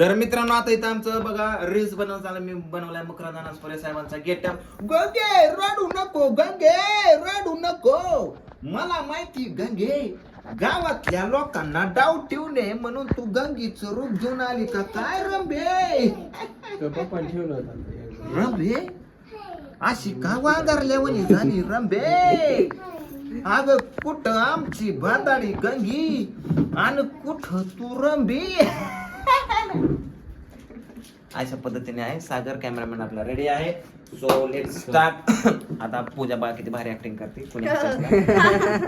तर मित्रांनो आता इथं आमचं बघा रील्स झालं मी बनवलाय मुकरादाना स्परे साहेबांचा गेटअप गंगे रडू नको गंगे रडू नको. मला माहिती गंगे गावातल्या लोकांना डाव ठेवू नये म्हणून तू गंगीचं रूप घेऊन आली का? काय होतं रंबे अशी का वांगारल्यावणी झाली रंबे अग कुठ आमची भाताडी गंगी? आणि कुठ तू रंबी अशा पद्धतीने आहे. सागर कॅमेरामॅन आपला रेडी आहे. सो लेट स्टार्ट आता पूजा बा किती भारी ऍक्टिंग करते. कुणी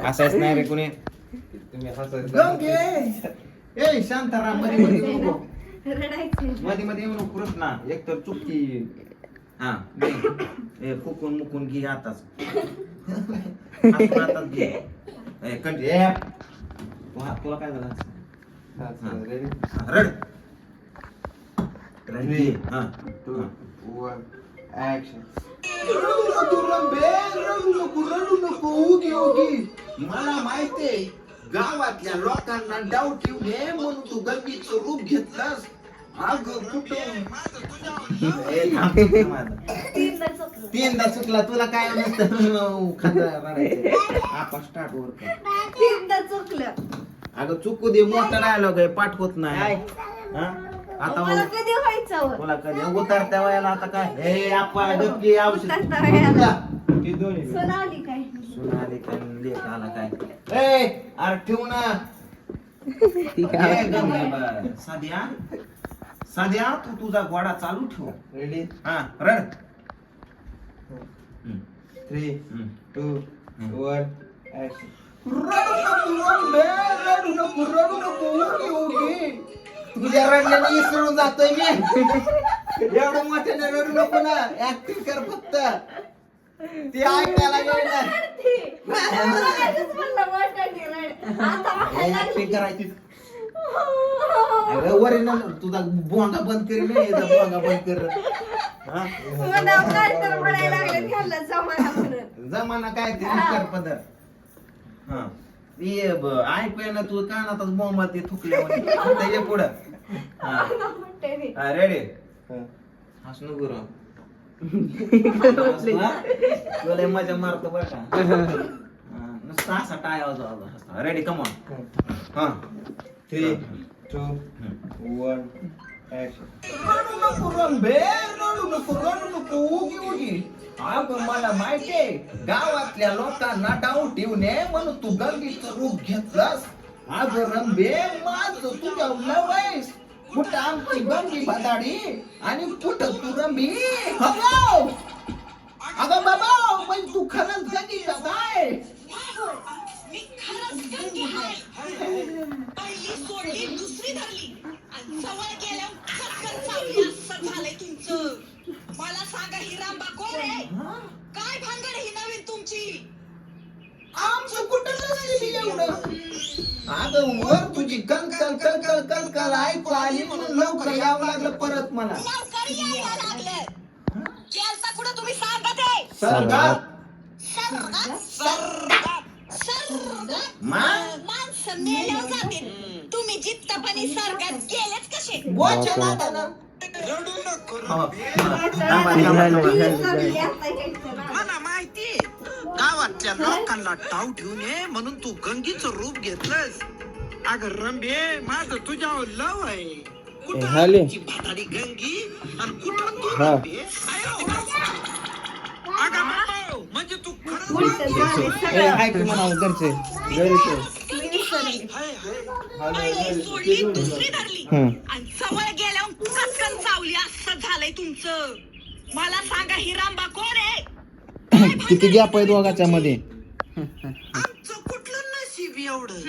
हसायचं नाही. नाही रे कुणी. ए शांताराममध्ये मध्ये येऊ नको. रडायचं मध्ये मध्ये येऊ नको कृष्णा एक तर चुकी हा. ए फुकून मुकून घे आताच हसून आताच घे. ए कंटी ए तुला तुला काय झालं? हा, रड. घे. हा Two, हा. one, action. मला माहितीये गावातल्या लोकांना डाव ठेवू नये म्हणून तू गंगीचं रूप घेतलंस अग कुठं. तीनदा चुकलं. तीनदा चुकला तुला काय नसतं खातं स्टार्ट वर कर. तीनदा चुकलं अगं चुकू दे मोठा डायलॉग आहे पाठ होत नाही हा? आता मला कधी व्हायचं वर? तुला कधी? उतरत्या वयाला आता काय? हे आपण औषध. उतरत्या वयाला. हे दोन्ही सोन आली काय? सुना आली काय? आला काय? ए अरे ठेवू ना. ए, गंगे बाई. साध्या? साध्या? तू तुझा घोडा चालू ठेव. रेडी हा रड. हम्म, थ्री हम्म. टू वन ऍक्शन रडू नको रडू नको रडू नको. तुझ्या रडल्याने विसरून जातोय मी. एवढं मोठ्याने रडू नको ना. ऍक्टिंग कर फक्त. ती ऐकायला ऍक्टिंग. करायची. अरे वरील तुझा बोंगा बंद कर याचा बोंगा बंद कर. हा? जमाना काय ते कर पदर. हा. ऐकूया ना तू कानातच बोंबा ते थुकल्यावर ये पुढं? हा. रेडी हसू नको रे. हसू, हा? तुला लय मजा मारतो बरं का हा, नुसता असा टाय वाजवा रेडी कमॉन हा थ्री टू वन रडू नको रंबे रडू नको रडू नको उगी उगी अगं मला माहितीये गावातल्या लोकांना डाव ठेवू नये म्हणून तू गंगीचं रूप घेतलंस अगं रंबे माझ तुझ्या लवयस कुठं आमची गंगी बदाडी आणि कुठं तू रंबी अगं हो. अगं बाबा पण तू खरंच कधी जाताय पहिली सोडली दुसरी धरली जवळ गेल्यावर चक्कर चावली असं झालंय तुमचं मला सांगा ही? रांबा कोण आहे काय भांगड ही नवीन तुमची आमचं कुठं एवढं? अगं वर तुझी कलकल कलकल कलकल ऐकू आली म्हणून लवकर यावं लागलं परत मला. लवकर यायला लागलं. केलता कुठं तुम्ही सांगा ते सरगात सर्गात सर्गात सर्गात मा माणसं मेल्यावर जाते. तुम्ही जित्तपणी सर्गात गेलेच कसे? बोच्या नादानं. रडू नको. थांबा, थांबा, थांबा. ती सगळी गावातल्या लोकांना टाव ठेवू नये म्हणून तू गंगीचं रूप घेतलंस अगं रंबे माझं तुझ्यावर लव आहे कुठं. आमची भाताडी गंगी आणि कुठं तू हा. रंबे? अगं म्हणजे तू खरंच उलटं झालंय ए सगळं. हाय की म्हणावं घरचे घरीचे मी विसरले. हाय, हाय. पहिली सोडली दुसरी धरली हम्म. आणि जवळ गेल्यावर चावली असं झालंय तुमचं मला सांगा ही रांबा कोण आहे किती गॅप आहे दोघाच्या मध्ये आमचं कुठलं नशीब एवढं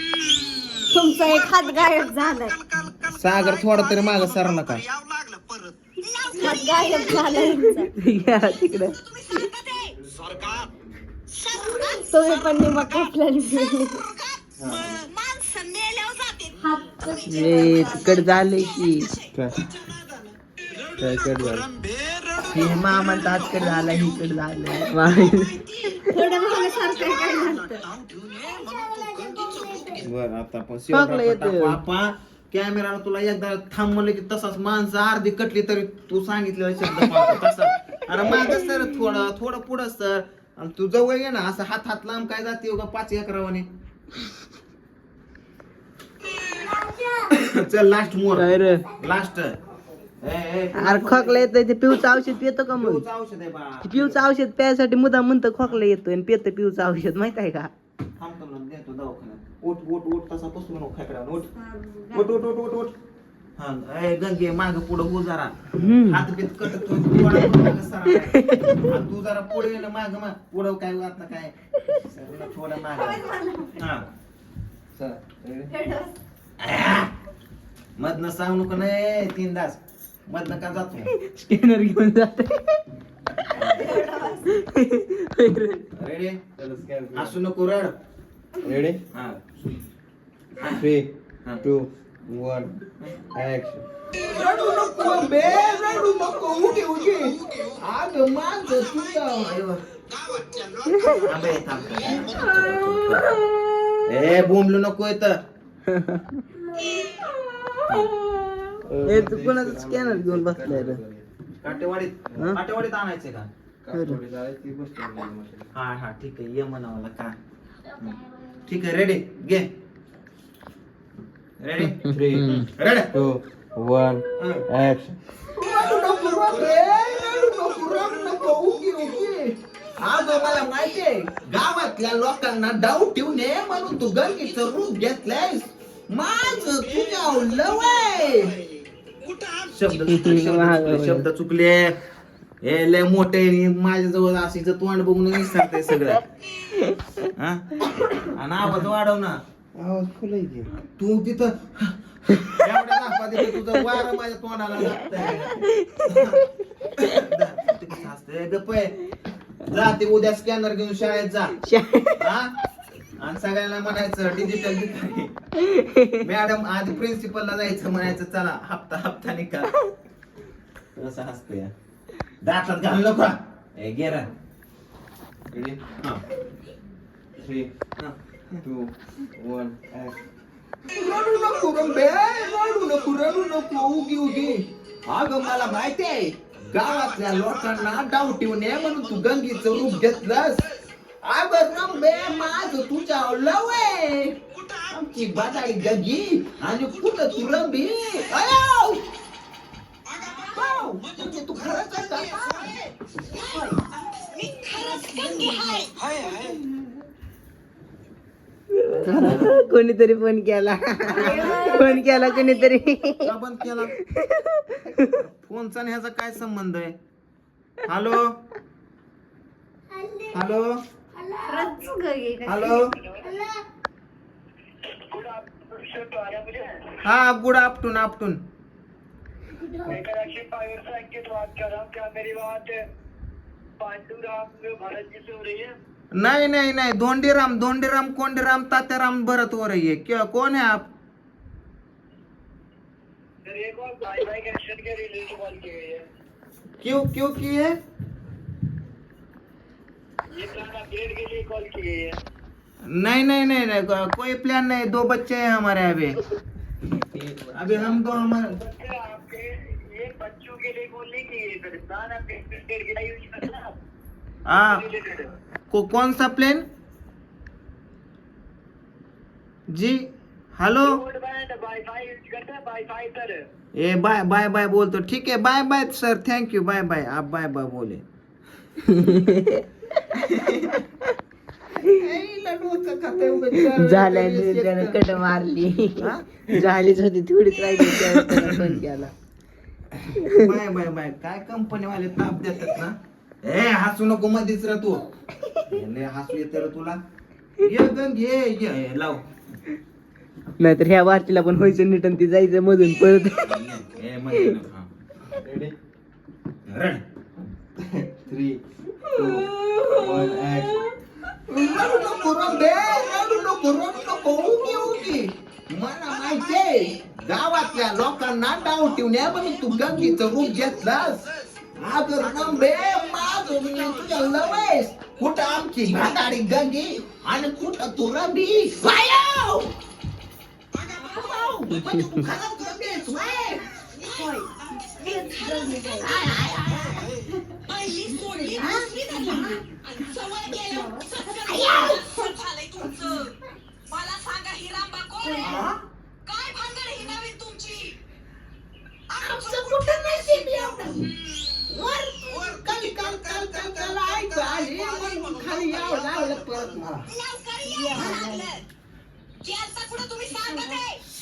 तुमचा एक हात गायब झालाय कल, कल, कल, सागर थोडा तरी मागं सर नका यावं लागलं परत हात गायब झालाय तुमचा. तुम्ही स्वर्गात पण निमक कापलेली सर्गात माणसं मेल्यावर जाते हात कसे तिकड झालंय की काय काय झालं हे मामा तात्कड झाला इकड झालं. बरं आता शेवटा येतं. कॅमेराला तुला एकदा थांब म्हणलं की तसाच माणसं अर्धी कटली तरी तू सांगितलेला शब्द पाळतो तसा. अरे मागं सर थोडं थोडं पुढं सर. आणि तू जवळ ये ना असं हात हात लांब काय जाते उगा पाच एकरावाने. चल लास्ट मोर. काय रे? लास्ट अरे खोकला येतोय ते पिऊचं औषध पितो का मग औषध आहे बा. ते पिऊचं औषध प्यायसाठी मुद्दा म्हणतं खोकला येतोय आणि पितं पिऊचं औषध माहीत आहे का? थांबतो ना देतो दवाखान्यात. तसा नको हा ए गंगे माग पुढं हो जरा. हम्म. हात बीत कटत तू तू जरा पुढे ये ना माग माग. पुढं काय आता काय? थोडं माग. हा. चल ready? मधनं सांगू नको नाही तीन तास मधनं का जातो स्कॅनर घेऊन जात. रेडी असू नको रड. रेडी हा. थ्री. टू वन ऍक्शन रडू नको बे रडू आग. ए बोंबलू नको इथं. हे तू कोणाचं स्कॅनर घेऊन बसलाय रे? काटेवाडीत हा? काटेवाडीत आणायचे का? हा हा ठीक आहे ये का? हं. ठीक आहे रेडी घे. Ready three two one action मला माहितीये गावातल्या लोकांना डाव ठेवू नये म्हणून तू गंगीचं रूप घेतलंयस. माझ तुझ्या लव आहे. शब्द चुकले, शब्द चुकले, शब्द चुकले? हे लय मोठे माझ्या जवळ अशीच तोंड बघून विसरतंय सगळं. हा? आणि आवाज वाढव ना. आवाज की. तू तिथं एवढ्या तुझं वारं माझ्या तोंडाला लागतंय. गप आहे. जा ते उद्या स्कॅनर घेऊन शाळेत जा. हा? आणि सगळ्यांना म्हणायचं डिजिटल भिकारी मॅडम आधी प्रिन्सिपलला जायचं म्हणायचं चला हप्ता हप्ता निकाल. कसं हसते दातात घालू नको. ए गेरा रेडी हा. थ्री हा. टू वन रडू नको बे रडू नको रडू नको. उगी उगी. अगं मला माहितीये गावातल्या लोकांना डाव ठेवू नये म्हणून तू गंगीचं रूप घेतलंस. रंबे माझ तुझ्या लव आहे आमची बाजारी गंगी आणि कुठं तू रंबी? अयो! वाव! म्हणजे तू खरंच आहे का? मी खरंच गंगे हाय कोणीतरी फोन केला. फोन केला कोणीतरी. का बंद केला? फोनचा आणि ह्याचा काय संबंध आहे? Hello hello hello. हाँ आप गुड आफ्टून आफ्टून नहीं नहीं नहीं से राम बात राम रहा राम क्या राम भरत हो रही है? नहीं भरत हो रही है। क्या कौन है आप? क्यों क्यों की है? नहीं नहीं नहीं नहीं को- कोई प्लान नहीं दो बच्चे हैं हमारे अभी अभी हम दो हमारे हाँ को कौन सा प्लेन जी हेलो ए बाय बाय बाय बोलतो ठीक है। Bye bye sir thank you bye bye आप बाय बाय बोले। झाल्याने त्यानं कट मारली? झालीच होती थोडीच राहिली फोन केला. Bye bye bye. काय कंपनी वाले ताप देतात ना? ए हसू नको मध्येच रे तू. लय हसू येते तुला. ये गं, घे ये. ये, लाव. नाहीतर ह्या वारतीला पण व्हायचं नीट आणि ती जायचं मधून परत. ए मध्ये नको. रेडी रड थ्री टू वन ऍक्शन रडू नको रडू नको उगी उगी. मला माहितीये गावातल्या लोकांना डाव ठेवण्या म्हणून तू गंगीचं रूप घेतलंस. अगं रंबे माझं मी तुझ्या लवेस. कुठं आमची भांडारी गंगी आणि कुठं तू रंबी? वायो! वायो! म्हणजे तू खरंच गंगी आहेस, व्हय? होय. हेच गंगे आहे. पहिली सोडली दुसरी धरली आणि जवळ गेल्यावर चटकन असं झालंय तुमचं मला सांगा ही रांबा कोण आहे काय भानगड ही नवीन तुमची आमचं कुठं नशीब एवढं? वर वर कल कल कल कल कल ऐकू आली म्हणून खाली यावं लागलं परत मला लवकर यायला लागलं गेलता कुठं तुम्ही सांगत आहे सरघाट सरगात सरगात मग माणसं मेल्यावर जातील तुम्ही जित्तपणे सरगात गेलेत कसे बोलच्या नादानं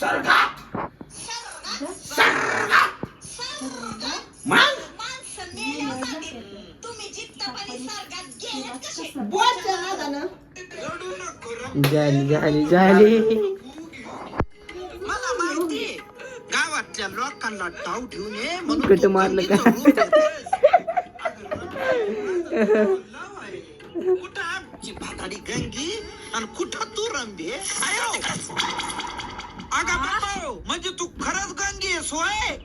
रडू नको रंबे. झाली झाली झाली गावातल्या लोकांना डाव ठेवून ये म्हणून कुठं तू मारलं का? कुठं आमची भाताडी गंगी आणि कुठं तू रंबे? आयो. अगं बाबा म्हणजे तू खरंच गंगी आहेस होय?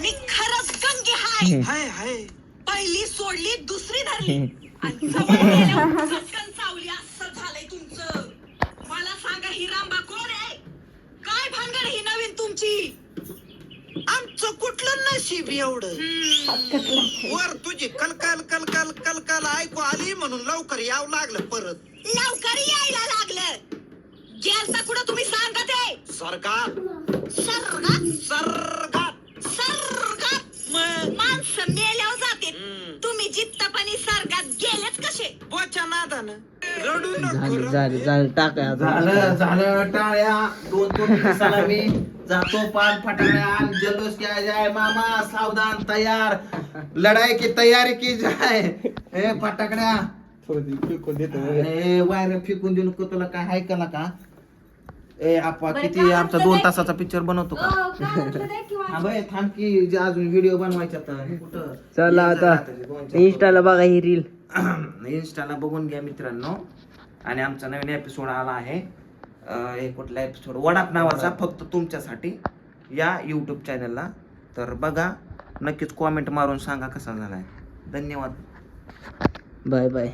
मी खरंच गंगे हाय. हाय हाय. पहिली सोडली दुसरी धरली. आणि जवळ गेल्यावर चटकन चावली असं झालंय तुमचं. मला सांगा ही रांबा कोण आहे? काय भानगड ही नवीन तुमची? आमचं कुठलं नशीब एवढं? वर तुझी कलकल कलकल कलकल ऐकू आली म्हणून लवकर यावं लागलं परत. लवकर यायला लागलं. गेलता कुठं तुम्ही सांगत आहे सरकार। सर्गात सरकार। सर्गात मग माणसं मेल्यावर जाते. हम्म. तुम्ही जित्तपणे सर्गात गेलेच कसे? बोच्या नादानं. रडू नको झालं रंबे. झालं झालं टाका आता. झालं झालं टाळ्या. दोन दोन दिवसाला मी जातो पान फटाकड्या आणि जल्लोष क्या जाय मामा सावधान तयार. लढाई की तयारी की जाय. ए फटाकड्या. ए वायर फेकून देऊ नको तुला काय ऐकायला का ए आपा बरं, किती काय आमचा दोन? तासाचा पिक्चर बनवतो का? अं, काय म्हटलं ते किंवा हा बाई थांब की जे अजून व्हिडिओ बनवायचा तर कुठं? चला आता. इंस्टाला बघा ही रील इन्स्टाला बघून घ्या मित्रांनो. आणि आमचा नवीन एपिसोड आला आहे. अं, हे कुठला एपिसोड वडाप नावाचा फक्त तुमच्यासाठी या यूट्यूब चॅनलला तर बघा नक्कीच कॉमेंट मारून सांगा कसा झालाय. धन्यवाद. Bye bye